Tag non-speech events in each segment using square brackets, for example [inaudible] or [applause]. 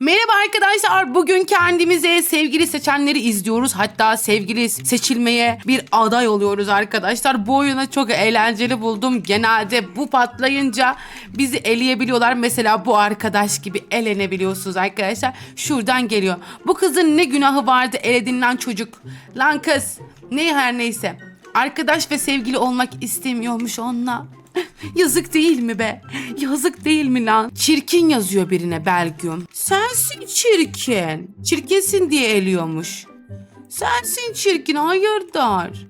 Merhaba arkadaşlar. Bugün kendimize sevgili seçenleri izliyoruz. Hatta sevgili seçilmeye bir aday oluyoruz arkadaşlar. Bu oyunu çok eğlenceli buldum. Genelde bu patlayınca bizi eleyebiliyorlar. Mesela bu arkadaş gibi elenebiliyorsunuz arkadaşlar. Şuradan geliyor. Bu kızın ne günahı vardı elediğinden çocuk. Lan kız. Ne her neyse. Arkadaş ve sevgili olmak istemiyormuş onunla. [laughs] Yazık değil mi be? Yazık değil mi lan? Çirkin yazıyor birine Belgüm. Sensin çirkin. Çirkinsin diye eliyormuş. Sensin çirkin hayırdır?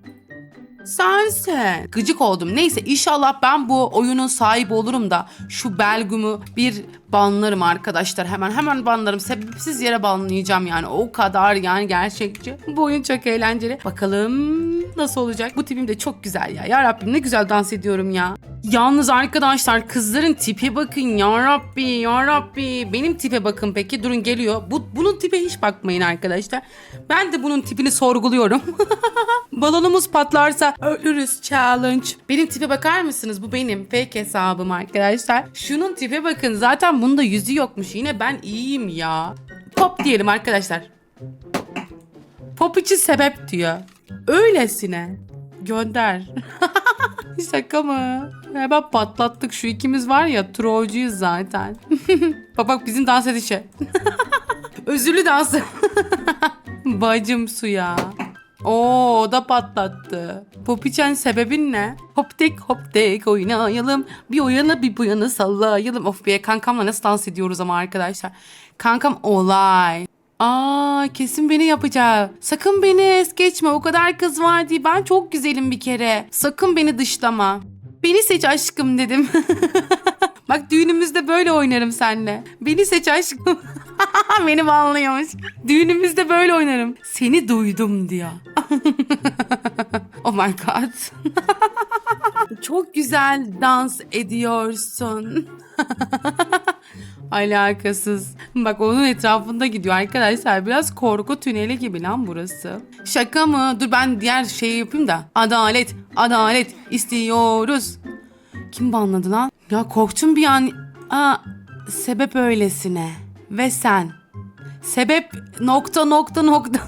Sensin. Gıcık oldum. Neyse inşallah ben bu oyunun sahibi olurum da şu Belgüm'ü bir banlarım arkadaşlar. Hemen hemen banlarım. Sebepsiz yere banlayacağım yani. O kadar yani gerçekçi. Bu oyun çok eğlenceli. Bakalım nasıl olacak? Bu tipim de çok güzel ya. Ya Rabbim ne güzel dans ediyorum ya. Yalnız arkadaşlar kızların tipe bakın ya Rabbi ya Rabbi. Benim tipe bakın peki durun geliyor. Bu, bunun tipe hiç bakmayın arkadaşlar. Ben de bunun tipini sorguluyorum. [laughs] Balonumuz patlarsa ölürüz challenge. Benim tipe bakar mısınız? Bu benim fake hesabım arkadaşlar. Şunun tipe bakın. Zaten bunda yüzü yokmuş. Yine ben iyiyim ya. Pop diyelim arkadaşlar. Pop için sebep diyor. Öylesine. Gönder. [laughs] Şaka mı? Hemen patlattık. Şu ikimiz var ya trollcuyuz zaten. [laughs] bak bak bizim dans edişe. [laughs] Özürlü dansı. Bacım suya. Oo o da patlattı. Popiçen sebebin ne? Hop tek hop tek oynayalım. Bir o bir bu yana sallayalım. Of be kankamla nasıl dans ediyoruz ama arkadaşlar. Kankam olay. Aa kesin beni yapacak. Sakın beni es geçme. O kadar kız var diye. Ben çok güzelim bir kere. Sakın beni dışlama. Beni seç aşkım dedim. [laughs] Bak düğünümüzde böyle oynarım seninle. Beni seç aşkım. [laughs] Beni banlıyormuş. Düğünümüzde böyle oynarım. Seni duydum diyor. [laughs] oh my god. Çok güzel dans ediyorsun. Alakasız. Bak onun etrafında gidiyor arkadaşlar. Biraz korku tüneli gibi lan burası. Şaka mı? Dur ben diğer şeyi yapayım da. Adalet, adalet istiyoruz. Kim banladı lan? Ya korktum bir an. Aa, sebep öylesine. Ve sen. Sebep nokta nokta nokta.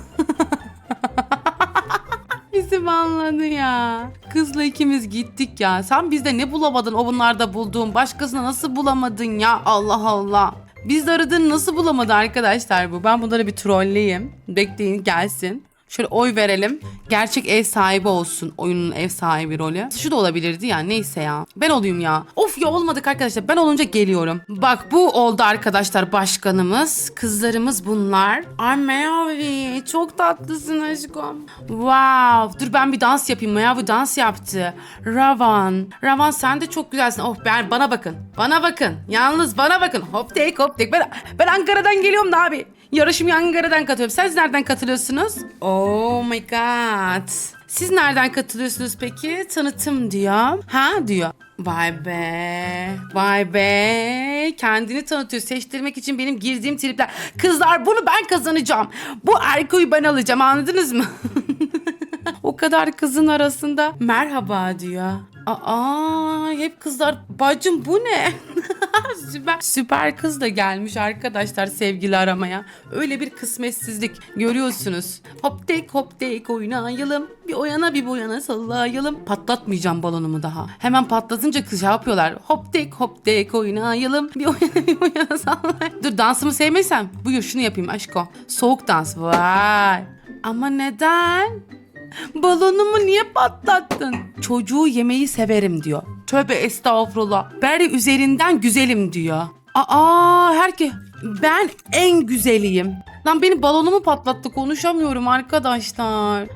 Bizi banladı ya. Kızla ikimiz gittik ya. Sen bizde ne bulamadın o bunlarda bulduğun? Başkasına nasıl bulamadın ya? Allah Allah. Biz de aradığını nasıl bulamadı arkadaşlar bu? Ben bunları bir trolleyeyim. Bekleyin gelsin. Şöyle oy verelim. Gerçek ev sahibi olsun. Oyunun ev sahibi rolü. Şu da olabilirdi ya. Neyse ya. Ben olayım ya. Of ya olmadık arkadaşlar. Ben olunca geliyorum. Bak bu oldu arkadaşlar başkanımız. Kızlarımız bunlar. Ay Mayavi. Çok tatlısın aşkım. Wow. Dur ben bir dans yapayım. Mayavi dans yaptı. Ravan. Ravan sen de çok güzelsin. Oh ben bana bakın. Bana bakın. Yalnız bana bakın. Hop tek hop tek. Ben, ben Ankara'dan geliyorum da abi. Yarışmaya Ankara'dan katılıyorum. Siz nereden katılıyorsunuz? Oh my god. Siz nereden katılıyorsunuz peki? Tanıtım diyor. Ha diyor. Vay be. Vay be. Kendini tanıtıyor. Seçtirmek için benim girdiğim tripler. Kızlar bunu ben kazanacağım. Bu Erko'yu ben alacağım anladınız mı? [laughs] o kadar kızın arasında merhaba diyor. Aa hep kızlar bacım bu ne? [laughs] süper, süper kız da gelmiş arkadaşlar sevgili aramaya. Öyle bir kısmetsizlik görüyorsunuz. Hop tek hop tek oynayalım. Bir o yana bir bu yana sallayalım. Patlatmayacağım balonumu daha. Hemen patlatınca kız şey yapıyorlar. Hop tek hop tek oynayalım. Bir o yana bir bu yana sallayalım. Dur dansımı sevmesem. Buyur şunu yapayım aşko. Soğuk dans. Vay. Ama neden? Balonumu niye patlattın? Çocuğu yemeyi severim diyor. Tövbe estağfurullah. Beri üzerinden güzelim diyor. Aa herke ben en güzeliyim. Lan benim balonumu patlattı konuşamıyorum arkadaşlar.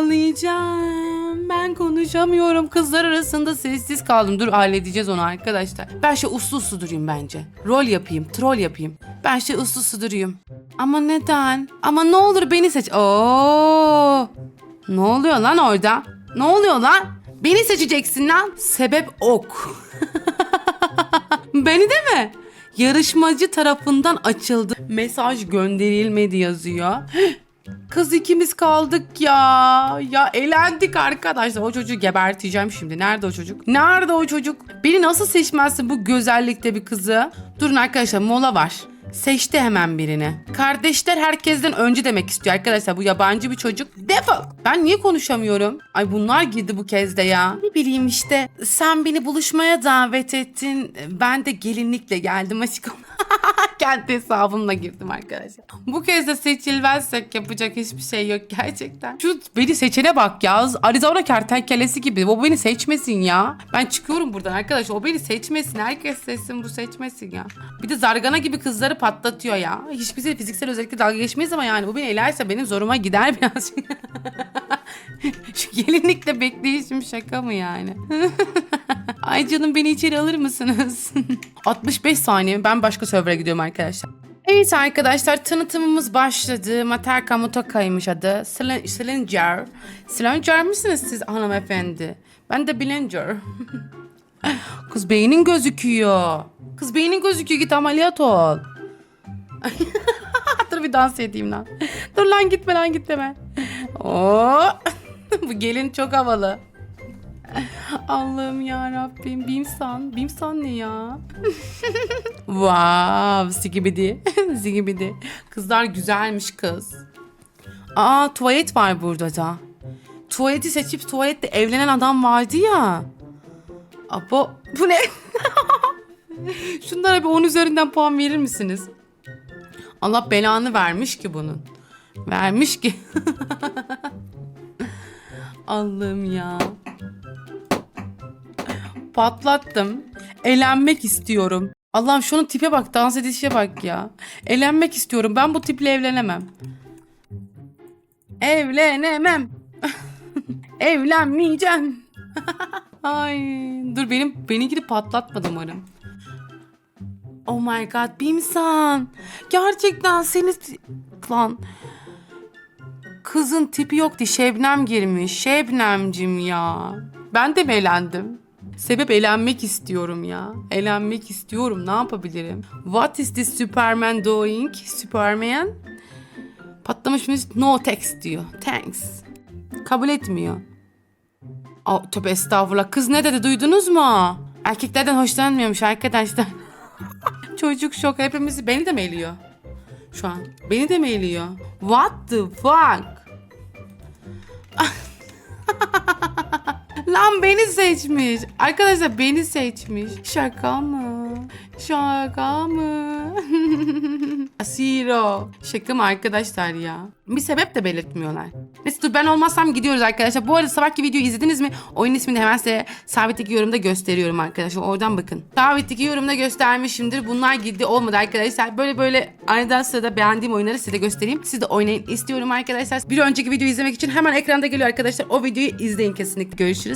Ağlayacağım. Ben konuşamıyorum. Kızlar arasında sessiz kaldım. Dur halledeceğiz onu arkadaşlar. Ben şey uslu uslu durayım bence. Rol yapayım, troll yapayım. Ben şey uslu uslu durayım. Ama neden? Ama ne olur beni seç. Oo! Ne oluyor lan orada? Ne oluyor lan? Beni seçeceksin lan. Sebep ok. [laughs] Beni de mi? Yarışmacı tarafından açıldı. Mesaj gönderilmedi yazıyor. [gasps] Kız ikimiz kaldık ya. Ya elendik arkadaşlar. O çocuğu geberteceğim şimdi. Nerede o çocuk? Nerede o çocuk? Beni nasıl seçmezsin bu güzellikte bir kızı? Durun arkadaşlar mola var. Seçti hemen birini. Kardeşler herkesten önce demek istiyor arkadaşlar. Bu yabancı bir çocuk. Defol. Ben niye konuşamıyorum? Ay bunlar girdi bu kez de ya. Ne bileyim işte. Sen beni buluşmaya davet ettin. Ben de gelinlikle geldim aşkım. [laughs] [laughs] Kendi hesabımla girdim arkadaşlar. Bu kez de seçilmezsek yapacak hiçbir şey yok gerçekten. Şu beni seçene bak ya. Arizona kertenkelesi gibi. O beni seçmesin ya. Ben çıkıyorum buradan arkadaşlar. O beni seçmesin. Herkes seçsin bu seçmesin ya. Bir de zargana gibi kızları patlatıyor ya. Hiçbir şey fiziksel özellikle dalga geçmeyiz ama yani bu beni elerse benim zoruma gider [laughs] birazcık. Şu gelinlikle bekleyişim şaka mı yani? [laughs] Ay canım beni içeri alır mısınız? [laughs] 65 saniye ben başka server'a gidiyorum arkadaşlar. Evet arkadaşlar tanıtımımız başladı. Materka Mutoka'ymış adı. Sl- Slinger. Slinger misiniz siz hanımefendi? Ben de Blinger. [laughs] Kız beynin gözüküyor. Kız beynin gözüküyor git ameliyat ol. [laughs] Dur bir dans edeyim lan. Dur lan gitme lan gitme ben. Oo. Bu gelin çok havalı. [laughs] Allah'ım ya Rabbim. Bimsan. Bimsan ne ya? [laughs] wow, zigibidi. [laughs] zigibidi. Kızlar güzelmiş kız. Aa tuvalet var burada da. Tuvaleti seçip tuvalette evlenen adam vardı ya. Abo bu ne? Şunlara bir 10 üzerinden puan verir misiniz? Allah belanı vermiş ki bunun. Vermiş ki. Allah'ım ya. Patlattım. Elenmek istiyorum. Allah'ım şunun tipe bak, dans edişe bak ya. Elenmek istiyorum. Ben bu tiple evlenemem. Evlenemem. [laughs] Evlenmeyeceğim. [laughs] Ay, dur benim benimkini patlatmadı umarım. Oh my god, Bimsan. Gerçekten seni lan Kızın tipi yoktu. Şebnem girmiş. Şebnemcim ya. Ben de mi elendim? Sebep elenmek istiyorum ya. Elenmek istiyorum. Ne yapabilirim? What is this Superman doing? Superman? Patlamış mı? No text diyor. Thanks. Kabul etmiyor. Oh, tövbe estağfurullah. Kız ne dedi duydunuz mu? Erkeklerden hoşlanmıyormuş arkadaşlar. [laughs] Çocuk şok. Hepimizi beni de mi eliyor? Şu an. Beni de mi eliyor? What the fuck? Lan beni seçmiş. Arkadaşlar beni seçmiş. Şaka mı? Şaka mı? [laughs] Asiro. Şaka mı arkadaşlar ya? Bir sebep de belirtmiyorlar. Neyse dur ben olmazsam gidiyoruz arkadaşlar. Bu arada sabahki videoyu izlediniz mi? Oyun ismini hemen size sabitteki yorumda gösteriyorum arkadaşlar. Oradan bakın. Sabitteki yorumda göstermişimdir. Bunlar girdi olmadı arkadaşlar. Böyle böyle arada sırada beğendiğim oyunları size göstereyim. Siz de oynayın istiyorum arkadaşlar. Bir önceki videoyu izlemek için hemen ekranda geliyor arkadaşlar. O videoyu izleyin kesinlikle. Görüşürüz.